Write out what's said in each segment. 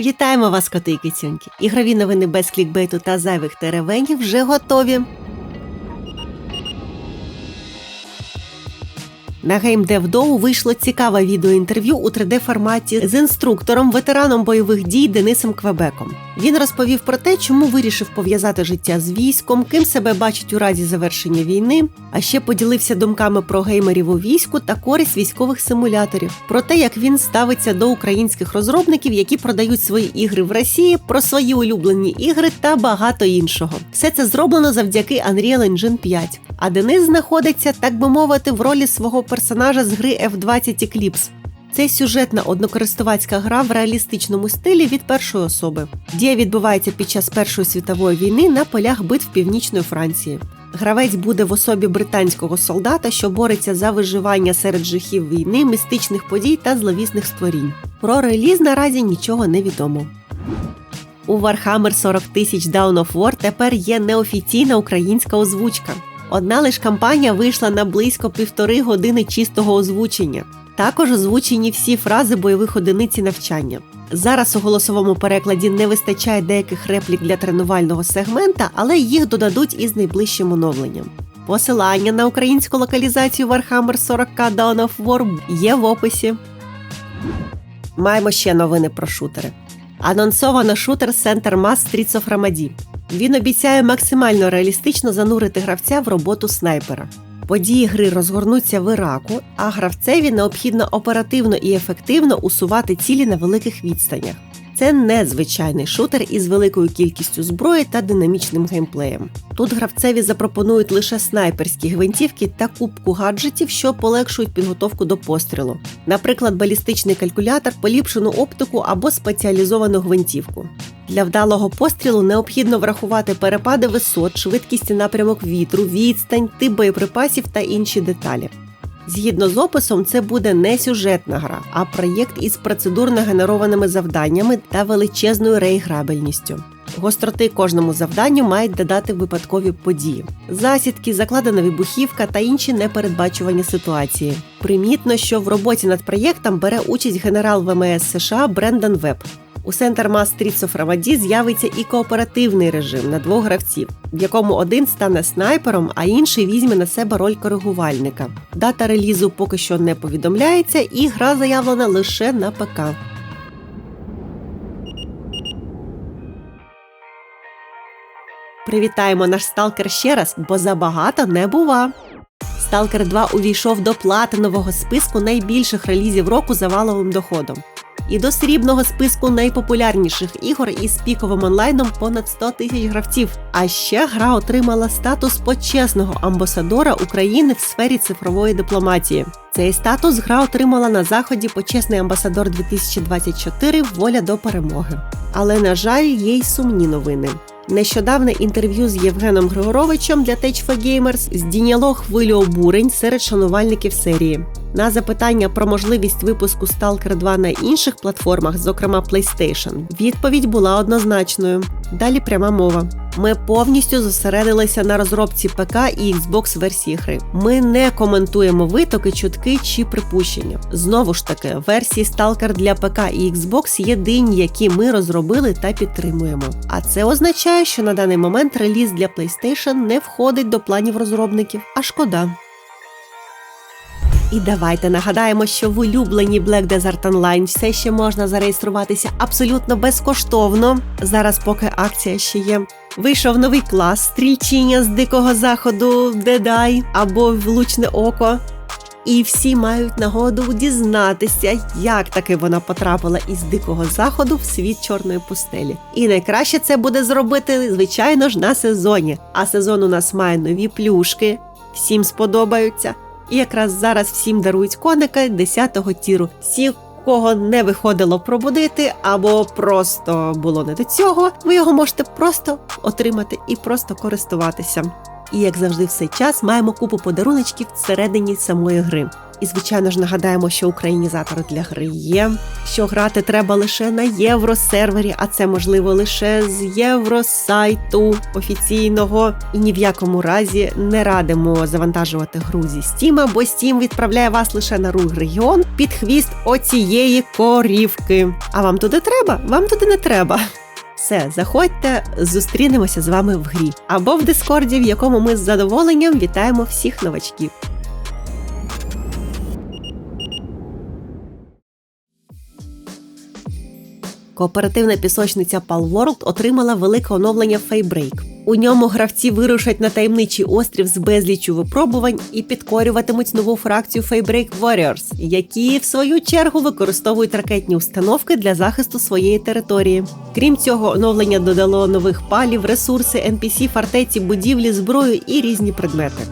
Вітаємо вас, коти і кицюньки! Ігрові новини без клікбейту та зайвих теревенів вже готові. На GameDev.Dow вийшло цікаве відеоінтерв'ю у 3D-форматі з інструктором, ветераном бойових дій Денисом Квебеком. Він розповів про те, чому вирішив пов'язати життя з військом, ким себе бачить у разі завершення війни, а ще поділився думками про геймерів у війську та користь військових симуляторів, про те, як він ставиться до українських розробників, які продають свої ігри в Росії, про свої улюблені ігри та багато іншого. Все це зроблено завдяки Unreal Engine 5. А Денис знаходиться, так би мовити, в ролі свого персонажа з гри F-20 Eclipse. Це сюжетна однокористувацька гра в реалістичному стилі від першої особи. Дія відбувається під час Першої світової війни на полях битв Північної Франції. Гравець буде в особі британського солдата, що бореться за виживання серед жахів війни, містичних подій та зловісних створінь. Про реліз наразі нічого не відомо. У Warhammer 40 тисяч Dawn of War тепер є неофіційна українська озвучка. Одна лиш кампанія вийшла на близько півтори години чистого озвучення. Також озвучені всі фрази бойових одиниць і навчання. Зараз у голосовому перекладі не вистачає деяких реплік для тренувального сегмента, але їх додадуть із найближчим оновленням. Посилання на українську локалізацію Warhammer 40 Dawn of War є в описі. Маємо ще новини про шутери. Анонсовано шутер Center Mass Streets of Ramadi. Він обіцяє максимально реалістично занурити гравця в роботу снайпера. Події гри розгорнуться в Іраку, а гравцеві необхідно оперативно і ефективно усувати цілі на великих відстанях. Це незвичайний шутер із великою кількістю зброї та динамічним геймплеєм. Тут гравцеві запропонують лише снайперські гвинтівки та кубку гаджетів, що полегшують підготовку до пострілу, наприклад, балістичний калькулятор, поліпшену оптику або спеціалізовану гвинтівку. Для вдалого пострілу необхідно врахувати перепади висот, швидкість і напрямок вітру, відстань, тип боєприпасів та інші деталі. Згідно з описом, це буде не сюжетна гра, а проєкт із процедурно генерованими завданнями та величезною реіграбельністю. Гостроти кожному завданню мають додати випадкові події: засідки, закладена вибухівка та інші непередбачувані ситуації. Примітно, що в роботі над проєктом бере участь генерал ВМС США Брендан Веб. У Center Mass Streets of Ramadi з'явиться і кооперативний режим на двох гравців, в якому один стане снайпером, а інший візьме на себе роль коригувальника. Дата релізу поки що не повідомляється, і гра заявлена лише на ПК. Привітаємо наш сталкер ще раз, бо забагато не бува. Сталкер 2 увійшов до платинового списку найбільших релізів року за валовим доходом і до срібного списку найпопулярніших ігор із піковим онлайном понад 100 тисяч гравців. А ще гра отримала статус почесного амбасадора України в сфері цифрової дипломатії. Цей статус гра отримала на заході почесний амбасадор 2024 Воля до перемоги. Але на жаль, є й сумні новини. Нещодавне інтерв'ю з Євгеном Григоровичем для Tech for Gamers здійняло хвилю обурень серед шанувальників серії. На запитання про можливість випуску Stalker 2 на інших платформах, зокрема PlayStation, відповідь була однозначною. Далі пряма мова. Ми повністю зосередилися на розробці ПК і Xbox версії гри. Ми не коментуємо витоки, чутки чи припущення. Знову ж таки, версії Stalker для ПК і Xbox єдині, які ми розробили та підтримуємо. А це означає, що на даний момент реліз для PlayStation не входить до планів розробників. А шкода. І давайте нагадаємо, що в улюбленій Black Desert Online все ще можна зареєструватися абсолютно безкоштовно. Зараз, поки акція ще є. Вийшов новий клас стрільчіння з дикого заходу Дедай або Влучне око. І всі мають нагоду дізнатися, як таки вона потрапила із дикого заходу в світ чорної пустелі. І найкраще це буде зробити, звичайно ж, на сезоні. А сезон у нас має нові плюшки, всім сподобаються. І якраз зараз всім дарують коника 10-го тіру. Всі, кого не виходило пробудити, або просто було не до цього, ви його можете просто отримати і просто користуватися. І як завжди, в цей час маємо купу подаруночків всередині самої гри. І, звичайно ж, нагадаємо, що українізатори для гри є, що грати треба лише на євросервері, а це можливо лише з євросайту офіційного. І ні в якому разі не радимо завантажувати гру зі Steam, бо Steam відправляє вас лише на рух регіон під хвіст оцієї корівки. А вам туди треба? Вам туди не треба. Все, заходьте, зустрінемося з вами в грі або в Дискорді, в якому ми з задоволенням вітаємо всіх новачків. Кооперативна пісочниця Palworld отримала велике оновлення Фейбрейк. У ньому гравці вирушать на таємничий острів з безліччю випробувань і підкорюватимуть нову фракцію Фейбрейк Warriors, які в свою чергу використовують ракетні установки для захисту своєї території. Крім цього, оновлення додало нових палів, ресурси, NPC, фортеці, будівлі, зброю і різні предмети.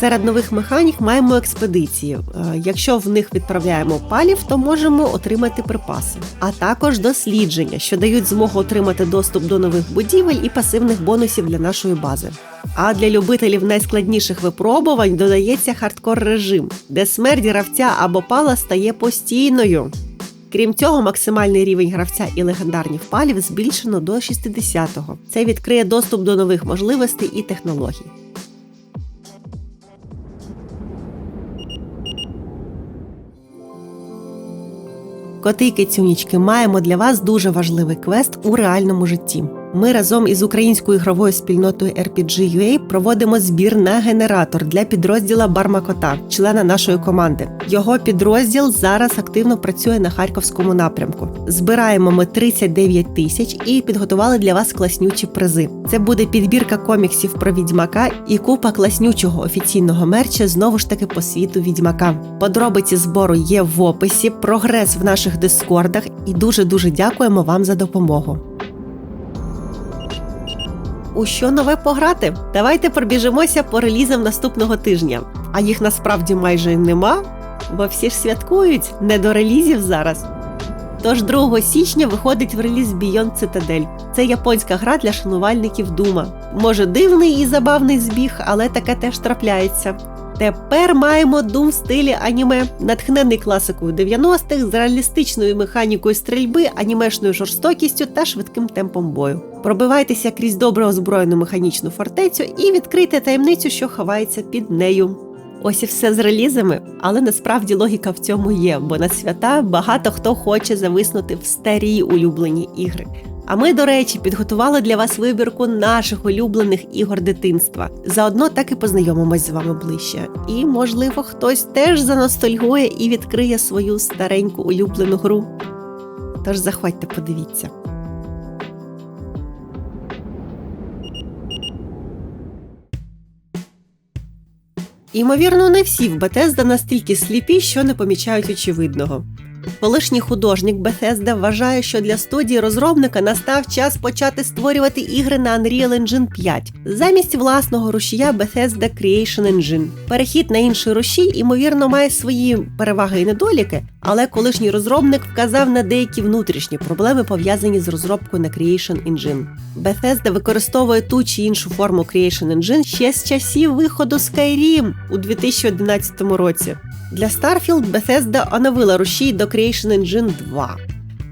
Серед нових механік маємо експедиції. Е, Якщо в них відправляємо палів, то можемо отримати припаси, а також дослідження, що дають змогу отримати доступ до нових будівель і пасивних бонусів для нашої бази. А для любителів найскладніших випробувань додається хардкор режим, де смерть гравця або пала стає постійною. Крім цього, максимальний рівень гравця і легендарних палів збільшено до 60-го. Це відкриє доступ до нових можливостей і технологій. Коти і кицюнічки, маємо для вас дуже важливий квест у реальному житті. Ми разом із українською ігровою спільнотою RPG.ua проводимо збір на генератор для підрозділа Бармакота, члена нашої команди. Його підрозділ зараз активно працює на харківському напрямку. Збираємо ми 39 тисяч і підготували для вас класнючі призи. Це буде підбірка коміксів про відьмака і купа класнючого офіційного мерча знову ж таки по світу відьмака. Подробиці збору є в описі, прогрес в наших дискордах і дуже дуже дякуємо вам за допомогу. У що нове пограти? Давайте пробіжимося по релізам наступного тижня. А їх насправді майже нема, бо всі ж святкують не до релізів зараз. Тож 2 січня виходить в реліз Beyond Citadel. Це японська гра для шанувальників Дума. Може дивний і забавний збіг, але таке теж трапляється. Тепер маємо Doom в стилі аніме, натхнений класикою 90-х з реалістичною механікою стрільби, анімешною жорстокістю та швидким темпом бою. Пробивайтеся крізь добре озброєну механічну фортецю і відкрийте таємницю, що ховається під нею. Ось і все з релізами, але насправді логіка в цьому є, бо на свята багато хто хоче зависнути в старі улюблені ігри. А ми, до речі, підготували для вас вибірку наших улюблених ігор дитинства. Заодно так і познайомимось з вами ближче. І, можливо, хтось теж заностальгує і відкриє свою стареньку улюблену гру. Тож заходьте, подивіться. Імовірно, не всі в Bethesda настільки сліпі, що не помічають очевидного. Колишній художник Bethesda вважає, що для студії розробника настав час почати створювати ігри на Unreal Engine 5 замість власного рушія Bethesda Creation Engine. Перехід на інший рушій, ймовірно, має свої переваги і недоліки, але колишній розробник вказав на деякі внутрішні проблеми, пов'язані з розробкою на Creation Engine. Bethesda використовує ту чи іншу форму Creation Engine ще з часів виходу Skyrim у 2011 році. Для Starfield Bethesda оновила рушій до Creation Engine 2.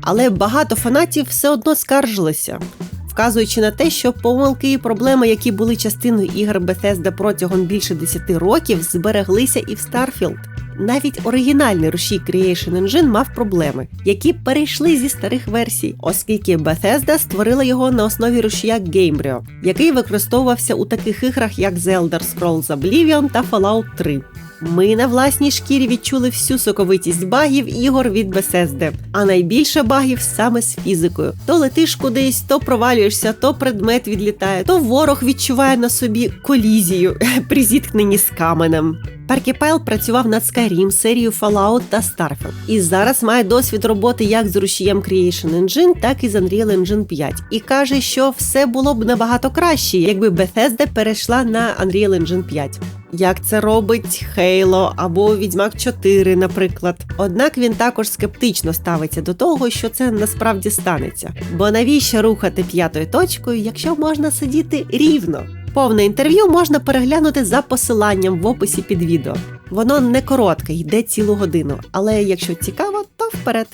Але багато фанатів все одно скаржилися, вказуючи на те, що помилки і проблеми, які були частиною ігор Bethesda протягом більше 10 років, збереглися і в Starfield. Навіть оригінальний рушій Creation Engine мав проблеми, які перейшли зі старих версій, оскільки Bethesda створила його на основі рушія Gamebryo, який використовувався у таких іграх, як The Elder Scrolls Oblivion та Fallout 3. Ми на власній шкірі відчули всю соковитість багів ігор від Bethesda, а найбільше багів саме з фізикою. То летиш кудись, то провалюєшся, то предмет відлітає, то ворог відчуває на собі колізію при зіткненні з каменем. Паркіпайл працював над Skyrim, серією Fallout та Starfield. І зараз має досвід роботи як з рушієм Creation Engine, так і з Unreal Engine 5. І каже, що все було б набагато краще, якби Bethesda перейшла на Unreal Engine 5. Як це робить Halo або Відьмак 4, наприклад. Однак він також скептично ставиться до того, що це насправді станеться. Бо навіщо рухати п'ятою точкою, якщо можна сидіти рівно? Повне інтерв'ю можна переглянути за посиланням в описі під відео. Воно не коротке, йде цілу годину, але якщо цікаво, то вперед.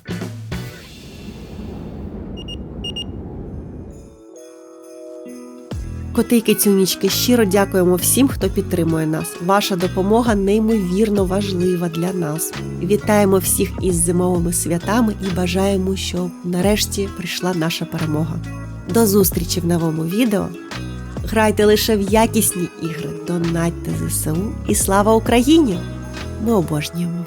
Коти й кицюнічки, щиро дякуємо всім, хто підтримує нас. Ваша допомога неймовірно важлива для нас. Вітаємо всіх із зимовими святами і бажаємо, щоб нарешті прийшла наша перемога. До зустрічі в новому відео. Грайте лише в якісні ігри, донатьте ЗСУ і слава Україні! Ми обожнюємо!